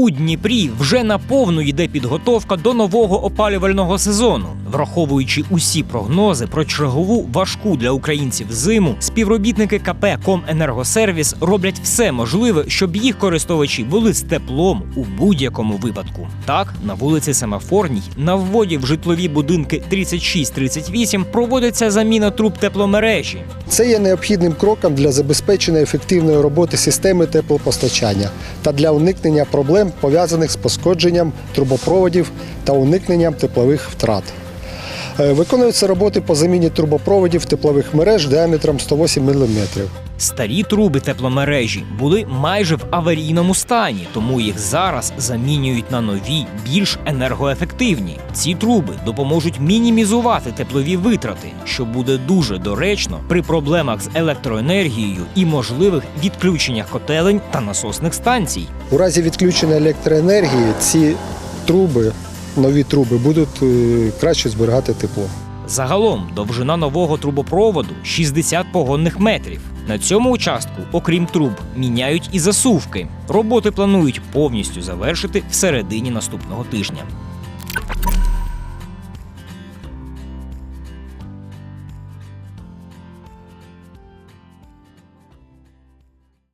У Дніпрі вже наповну йде підготовка до нового опалювального сезону. Враховуючи усі прогнози про чергову важку для українців зиму, співробітники КП «Коменергосервіс» роблять все можливе, щоб їх користувачі були з теплом у будь-якому випадку. Так, на вулиці Семафорній, на вводі в житлові будинки 36-38 проводиться заміна труб тепломережі. Це є необхідним кроком для забезпечення ефективної роботи системи теплопостачання та для уникнення проблем, пов'язаних з пошкодженням трубопроводів та уникненням теплових втрат. Е, Виконуються роботи по заміні трубопроводів теплових мереж діаметром 108 мм. Старі труби тепломережі були майже в аварійному стані, тому їх зараз замінюють на нові, більш енергоефективні. Ці труби допоможуть мінімізувати теплові витрати, що буде дуже доречно при проблемах з електроенергією і можливих відключеннях котелень та насосних станцій. У разі відключення електроенергії ці труби, нові труби, будуть е, краще зберігати тепло. Загалом довжина нового трубопроводу 60 погонних метрів. На цьому участку, окрім труб, міняють і засувки. Роботи планують повністю завершити в середині наступного тижня.